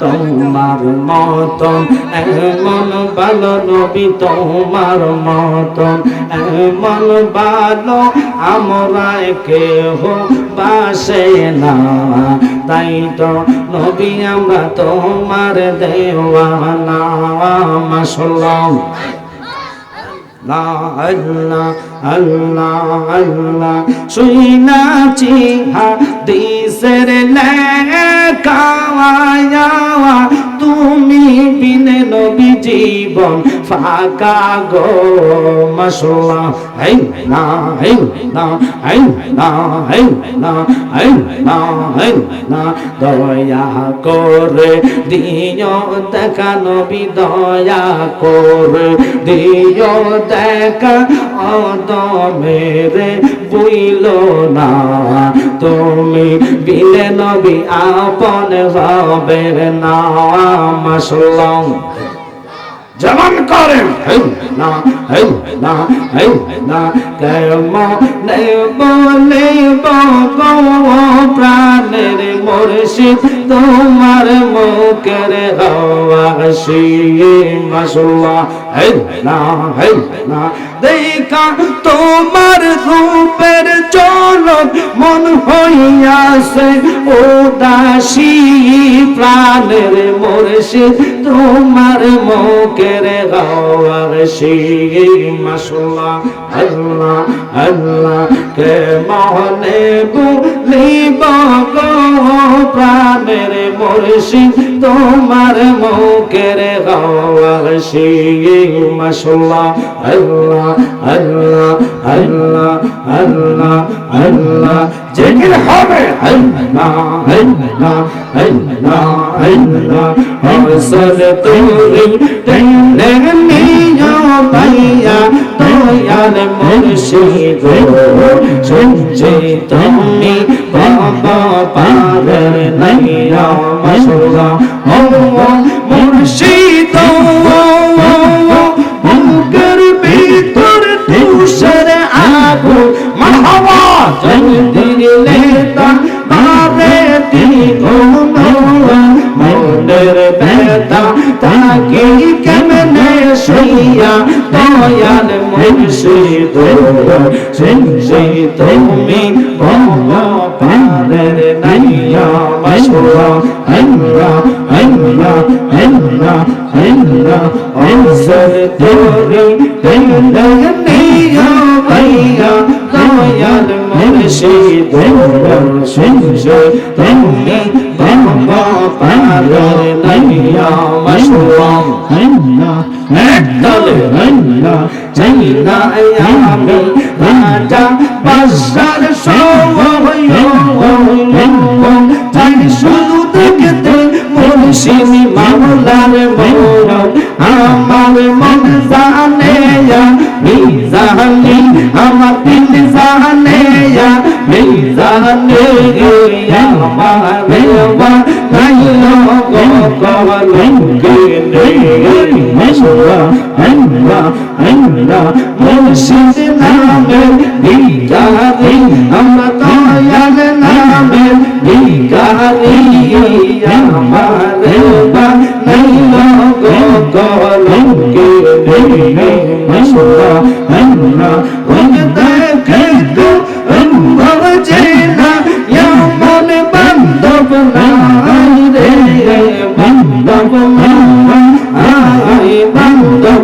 তোমার মতন এমন ভালো নবী তোমার মতন এমন ভালো আমরা কেহ বাসে না তাই তো নবী আমরা তোমার দেওয়ানা মাসলাম আল্লাহ আল্লাহ আল্লাহ শুইনাছি হাদিসের লেখাওয়া তুমি বিনে নবী জীবন ফাঁকা গো মশলা। হেই না হেই না হেই না হেই না হেই না হেই না। দয়া করে দিও দেখা নবী, দয়া করে দিও দেখা। অদমেরে বুইল না তুমি বিলে নবী আপন রবের নাম মাসলাম যেমন করেন। না না না কেমনে বলে প্রাণের মুর্শিদ তোমার মুখের হাসি মাসুল্লাহ না না। দেখা তোমার রূপের চলন মন হইয়াছে উদাসী। প্রাণের মুর্শিদ, তোমার মুখের হাসি মাসুল্লাহ আল্লাহ আল্লাহ, কে মনে বলিব প্রাণের মুর্শিদ, তোমার মুখের হাসি মাসুল্লাহ আল্লাহ আল্লাহ আল্লাহ আল্লাহ আল্লাহ জিকির হবে। আল্লাহ আল্লাহ আল্লাহ। আল্লাহ হসর তোরি টেনে নিয়া পাইয়া দয়াল মুর্শিদ শুনছে তুমি বাবা পাগল নাইয়া মশলা ও মুর্শিদ বুকের ভিতর তুষার আগুন মাহবা দিলে মনের বেদা তাকে কেমনে সইয়া দয়াল মুর্শিদ শুনছে তুমি বাবা পাগল নাইয়া মশলা আল্লাহ আল্লাহ আল্লাহ আল্লাহ অনসর তোরি তেলা নিয়া ভাইয়া দয়াল মুর্শিদ শুনছে তুমি শুধু দেখতে মুর্শিদি মামলার মৌর আমার মন জানে মিজানি আমার দিল জানে মিজানে আমার কলঙ্কে নেই মশলা আল্লাহ